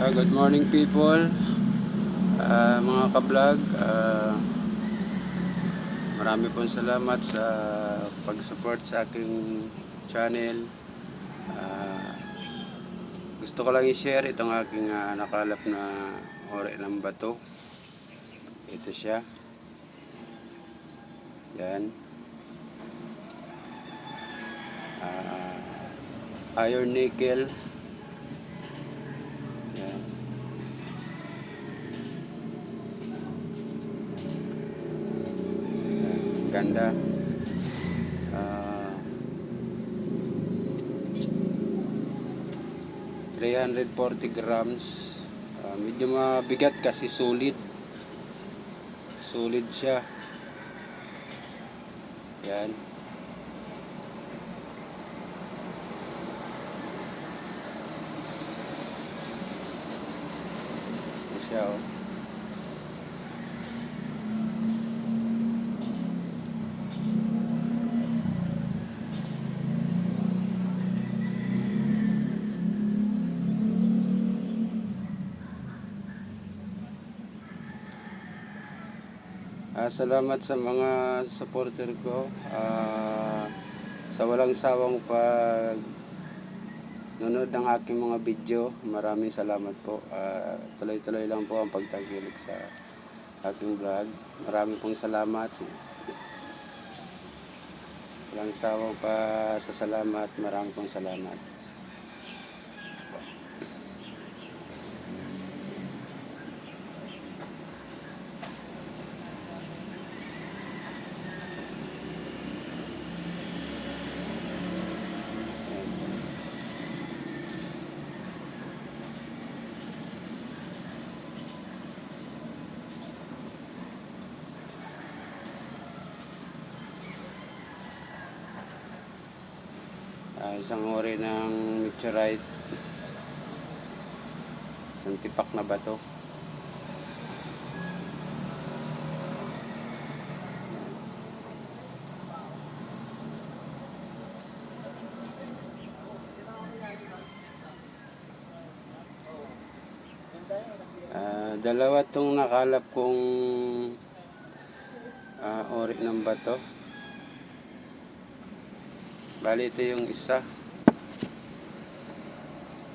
Uh, good morning people, uh, mga kablog. Uh, marami pong salamat sa pag-support sa aking channel. Uh, gusto ko lang i-share itong aking uh, nakalap na ore ng bato. Ito siya. Yan. Uh, iron nickel. Ganda. Ah, 340 grams. Ah, medyo mabigat kasi solid. Solid siya. Yan siya oh. Salamat sa mga supporter ko. Ah, sa walang sawang pag nanonood ng aking mga video. Maraming salamat po. Ah, tuloy-tuloy lang po ang pagtagilig sa aking vlog. Maraming pong salamat. Walang sawang pa sa salamat. Maraming pong salamat. Ah, isang uri ng meteorite. Isang tipak na bato. Ah, dalawa tong nakalap kong ah, ori ng bato. Bali, ito yung isa.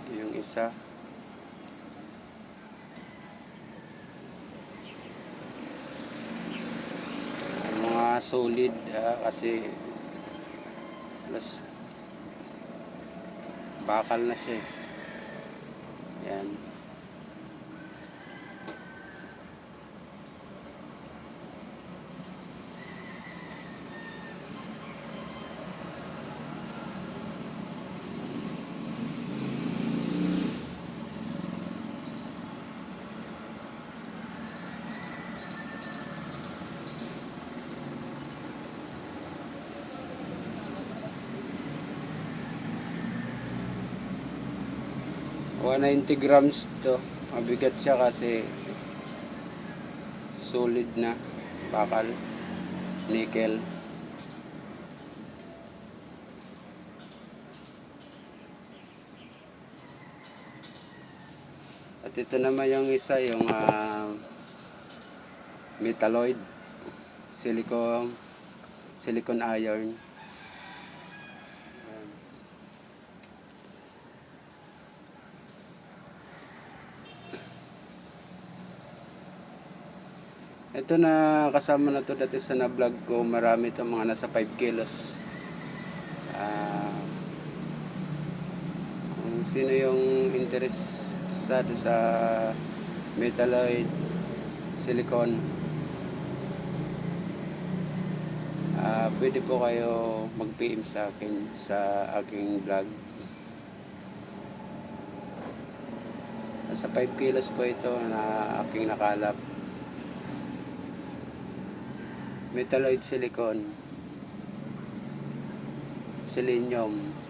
Ito yung isa. Mga solid ah, kasi plus bakal na siya. eh. Yan. 190 grams to. Mabigat siya kasi solid na bakal, nickel. At ito naman yung isa, yung ah, metalloid, silicone, silicone iron. Ito na kasama na to dati sa na-vlog ko, marami to mga nasa 5 kilos. Ah, kung sino yung interesado sa metalloid, silicone, ah, pwede po kayo mag-PM sa akin sa aking vlog. Nasa 5 kilos po ito na aking nakalap. Metalloid silicone. Selenium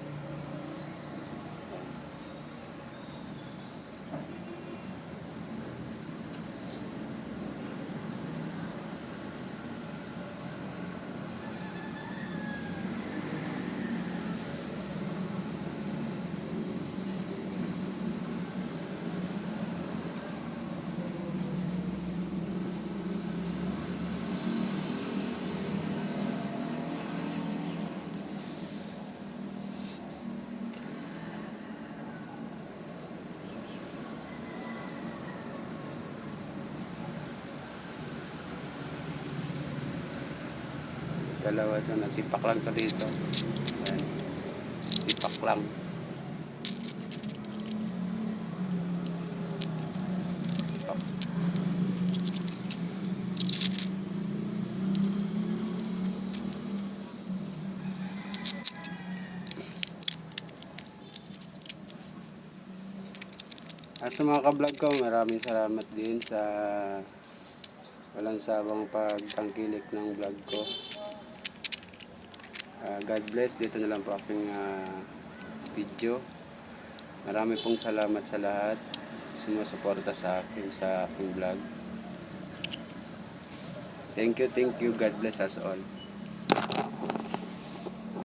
Dalawa to na tipak lang to dito. Ayan. Tipak lang. Tipak. At sa mga ka-vlog ko, maraming salamat din sa walang sabang pagtangkilik ng vlog ko. Ah, God bless. Dito na lang po aking ah, video. Marami pong salamat sa lahat sumusuporta sa akin sa aking vlog. Thank you, thank you. God bless us all.